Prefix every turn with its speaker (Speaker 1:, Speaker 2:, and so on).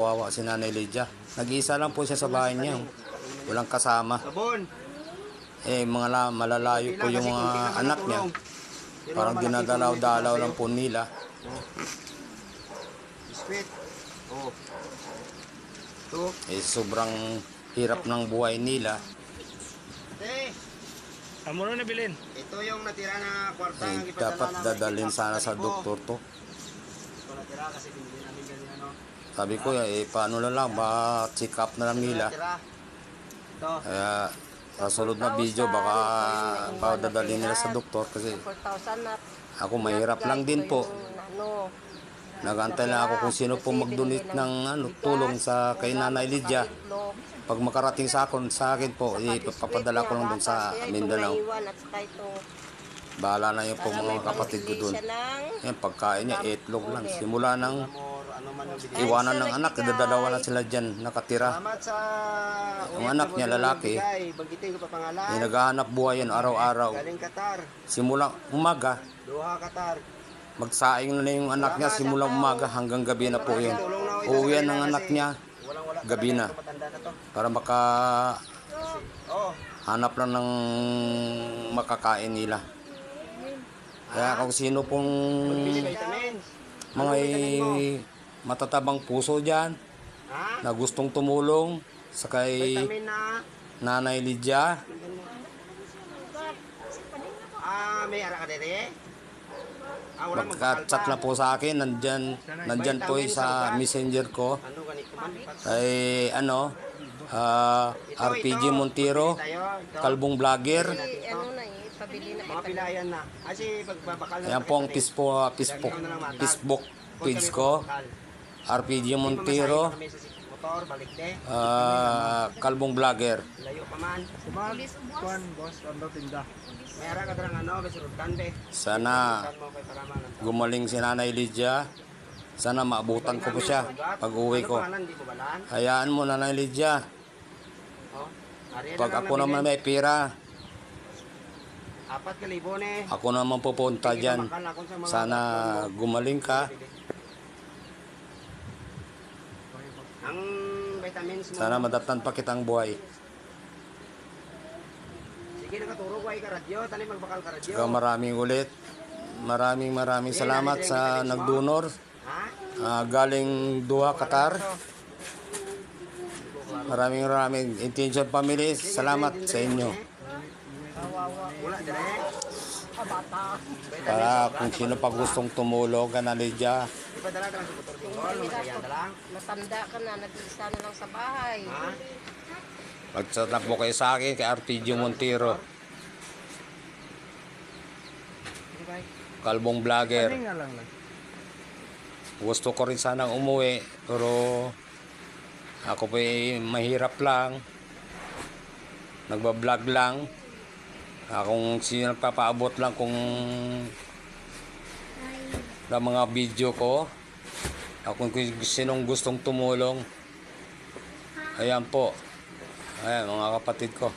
Speaker 1: Wawa si Nanay Lydia. Nag-iisa lang po siya sa bahay niya. Walang kasama. Eh, mga la, malalayo po yung mga anak niya. Parang dinadalaw-dalaw lang po nila.
Speaker 2: Biskwit. Oh. Ito.
Speaker 1: Eh, sobrang hirap ng buhay nila.
Speaker 2: Ate,
Speaker 3: Amo na bilin.
Speaker 2: ito yung natira na kwarta
Speaker 1: Eh,
Speaker 2: ng ipadala
Speaker 1: dapat
Speaker 2: namin
Speaker 1: dadalhin sana sa doktor to.
Speaker 2: Ito natira kasi binili namin ganyan ano.
Speaker 1: Sabi ko, eh, paano na lang, ba check up na lang nila. Kaya, sa sunod na video, baka, dadalhin nila sa doktor kasi
Speaker 4: 4,000 na.
Speaker 1: ako mahirap lang din po.
Speaker 4: Ano,
Speaker 1: Nagantay lang ako kung sino po mag-donate ng ano, tulong sa kay Nanay Lydia. Pag makarating sa akin, sa akin po, ipapadala ko lang doon sa
Speaker 4: itong
Speaker 1: Mindanao. Bahala na yun po mga kapatid ko
Speaker 4: ng
Speaker 1: Yan, pagkain niya, itlog lang. Simula ng
Speaker 2: Ano
Speaker 1: iwanan ng anak, dadalawa na sila dyan, nakatira. Ang anak niya, lalaki. May naghahanap buhay yan araw-araw. Simula umaga, magsaing na yung anak niya simula umaga hanggang gabi na po yun. Uuwi ng anak niya, gabi na. Para maka
Speaker 2: Oh.
Speaker 1: hanap lang ng makakain nila. Kaya kung sino pong mga matatabang puso dyan
Speaker 2: Ha?
Speaker 1: na gustong tumulong sa kay
Speaker 2: na.
Speaker 1: Nanay Lydia,
Speaker 2: Ah, may ara ka dere? Ah,
Speaker 1: magka-chat na po sa akin, nandyan, nandyan po sa messenger ko.
Speaker 2: Ano?
Speaker 1: Kay ano, ah, RPG Montiro. Kalbong Vlogger.
Speaker 4: ano eh, na.
Speaker 1: Ayan po ang Facebook, Facebook, Facebook page ko,
Speaker 2: Kami sa motor, balik de.
Speaker 1: ah, Kalbong Vlogger.
Speaker 2: Layo pa man.
Speaker 3: Kuan, boss, ano tinda.
Speaker 2: May ara ka tarang ano, besurutkan be.
Speaker 1: Sana gumaling si Nanay Lydia. Sana maabutan ko po siya pag uwi ko.
Speaker 2: Ano ko?
Speaker 1: Hayaan mo Nanay Lydia.
Speaker 2: Oh.
Speaker 1: Pag ako naman may pira,
Speaker 2: apat ka libo
Speaker 1: ako naman pupunta dyan. Sana gumaling ka.
Speaker 2: Ang vitamins mo.
Speaker 1: Sana madatan pa kitang buhay.
Speaker 2: Sige nakaturo ko ay ka radyo, tali magbakal ka radyo.
Speaker 1: Saka maraming ulit. Maraming maraming salamat sa nagdonor.
Speaker 2: Ha?
Speaker 1: Ah, galing Doha, Qatar. Maraming maraming intention family. Salamat sa inyo.
Speaker 2: Wala dire.
Speaker 1: Para kung sino pa gustong tumulong ka na Lydia,
Speaker 2: Ipadala ka lang sa motor tingol, lumayan na lang.
Speaker 4: Matanda ka na, nag-isa na lang sa bahay.
Speaker 1: Lang po kayo sa akin kay RPG Montiro. Kalbong Vlogger.
Speaker 3: lang.
Speaker 1: Gusto ko rin sanang umuwi, pero ako pa mahirap lang. Nagbablog lang. Akong sino nagpapaabot lang kung na mga video ko. Ako kung sinong gustong tumulong. Ayan po. Ayan mga kapatid ko.